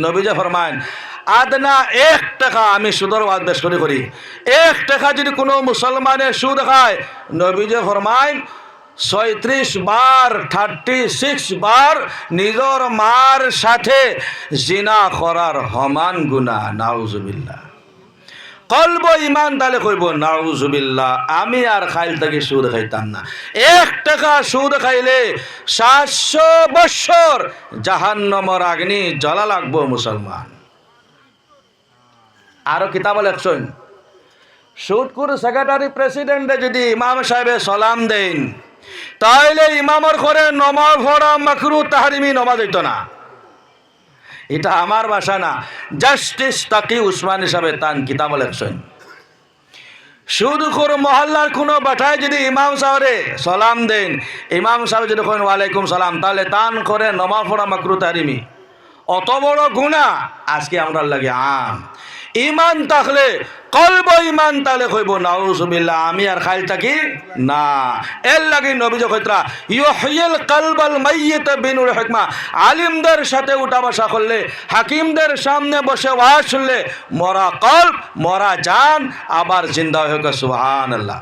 নবীজে ফরমায় আদনা এক টাকা আমি সুদর আদেশ করে করি। এক টাকা যদি কোনো মুসলমানের সুদ খায় নবীজে ফরমায় ছয়ত্রিশ বার থার্টি সিক্স বার নিজর মার সাথে জিনা করার সমান গুণা নাউজুবিল্লা কলব ইমান তাহলে কইব, নাউজুবিল্লাহ, আমি আর খাইল থেকে সুদ খাইতাম না। এক টাকা সুদ খাইলে সাতশো বৎসর জাহান্নমর আগ্নি জ্বলা লাগবো মুসলমান। আরও কিতাব লেখছেন। সুদকুর সেক্রেটারি প্রেসিডেন্টে যদি ইমাম সাহেবে সালাম দেন, তাইলে ইমামর করে নমাজ ভরা মাকরু, তাহারিমি, নমাজ হইতো না। এটা আমার ভাষা না। জাস্টিস তাকে উসমান হিসাবে তান কিতাব লেখছেন। করে মহল্লার কোনো বাঠায় যদি ইমাম সাহরে সালাম দেন, ইমাম সাহেব যদি কেন ওয়ালাইকুম সালাম, তাহলে তান করে নমা ফোড়া মাকরু তারিমি। অত বড় গুণা আজকে আমরা লাগে আম। ইমান থাকলে, কলব ইমান তাহলে কইব, নাউজুবিল্লাহ, আমি আর খাইল থাকি না। এর লাগে নবী কইতরা ইউহিল কালবাল মাইয়িত বিনুল হিকমা আলিমদের সাথে উঠা বসা করলে, হাকিমদের সামনে বসে ওয়াজ শুনলে, মরা কল্প মরা জান, আবার জিন্দা হয়ে সুবহানাল্লাহ।